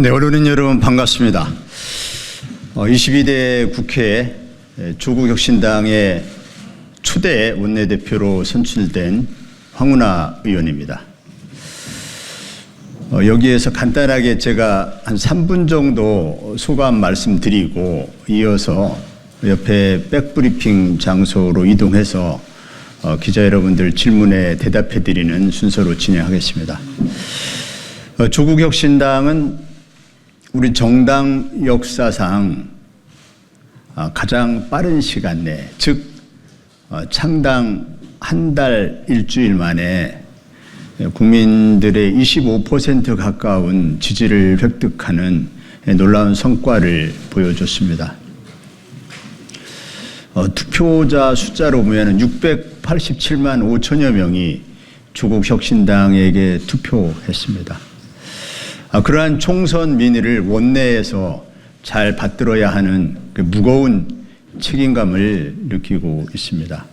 네, 어른인 여러분 반갑습니다. 어, 22대 국회 조국혁신당의 초대 원내대표로 선출된 황운하 의원입니다. 어, 여기에서 간단하게 제가 한 3분 정도 소감 말씀드리고 이어서 옆에 백브리핑 장소로 이동해서 어, 기자 여러분들 질문에 대답해 드리는 순서로 진행하겠습니다. 어, 조국혁신당은 우리 정당 역사상 아, 가장 빠른 시간 내, 즉 어, 창당 한 달 일주일 만에 국민들의 25% 가까운 지지를 획득하는 놀라운 성과를 보여줬습니다. 어, 투표자 숫자로 보면 687만 5천여 명이 조국 혁신당에게 투표했습니다. 아, 그러한 총선 민의를 원내에서 잘 받들어야 하는 그 무거운 책임감을 느끼고 있습니다.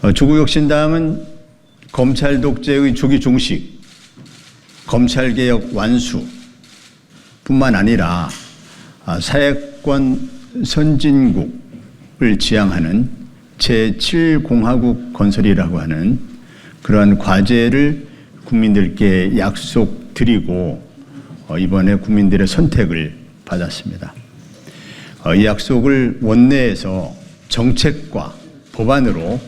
어, 조국 혁신당은 검찰 독재의 조기 종식, 검찰 개혁 완수 뿐만 아니라 아, 사회권 선진국을 지향하는 제7공화국 건설이라고 하는 그러한 과제를 국민들께 약속드리고 어, 이번에 국민들의 선택을 받았습니다. 어, 이 약속을 원내에서 정책과 법안으로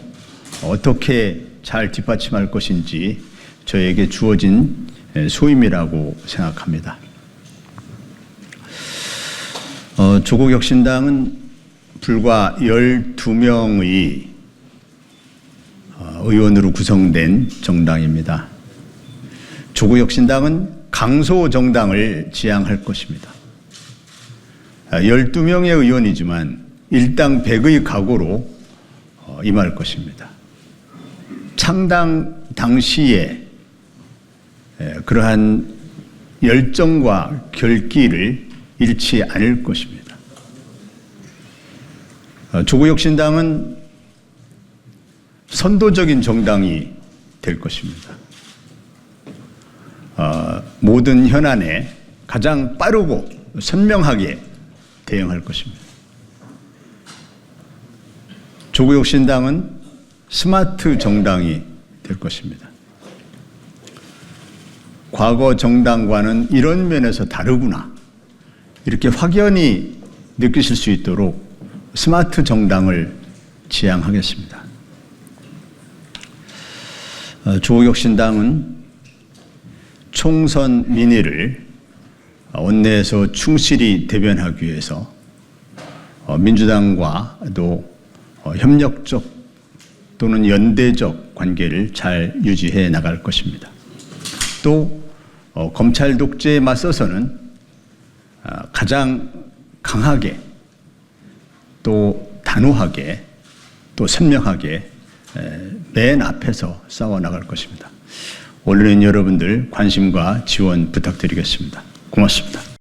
어떻게 잘 뒷받침할 것인지 저에게 주어진 소임이라고 생각합니다. 어, 조국 혁신당은 불과 12명의 어, 의원으로 구성된 정당입니다. 조국혁신당은 강소 정당을 지향할 것입니다. 12명의 아, 의원이지만 일당 100의 각오로 어, 임할 것입니다. 창당 당시에 그러한 열정과 결기를 잃지 않을 것입니다. 어, 조국혁신당은 선도적인 정당이 될 것입니다. 어, 모든 현안에 가장 빠르고 선명하게 대응할 것입니다. 조국혁신당은 스마트 정당이 될 것입니다. 과거 정당과는 이런 면에서 다르구나. 이렇게 확연히 느끼실 수 있도록 스마트 정당을 지향하겠습니다. 어, 조국혁신당은 총선 민의를 원내에서 충실히 대변하기 위해서 어, 민주당과도 어, 협력적 또는 연대적 관계를 잘 유지해 나갈 것입니다. 또 검찰 독재에 맞서서는 아, 가장 강하게 또 단호하게 또 선명하게 맨 앞에서 싸워 나갈 것입니다. 언론인 여러분들 관심과 지원 부탁드리겠습니다. 고맙습니다.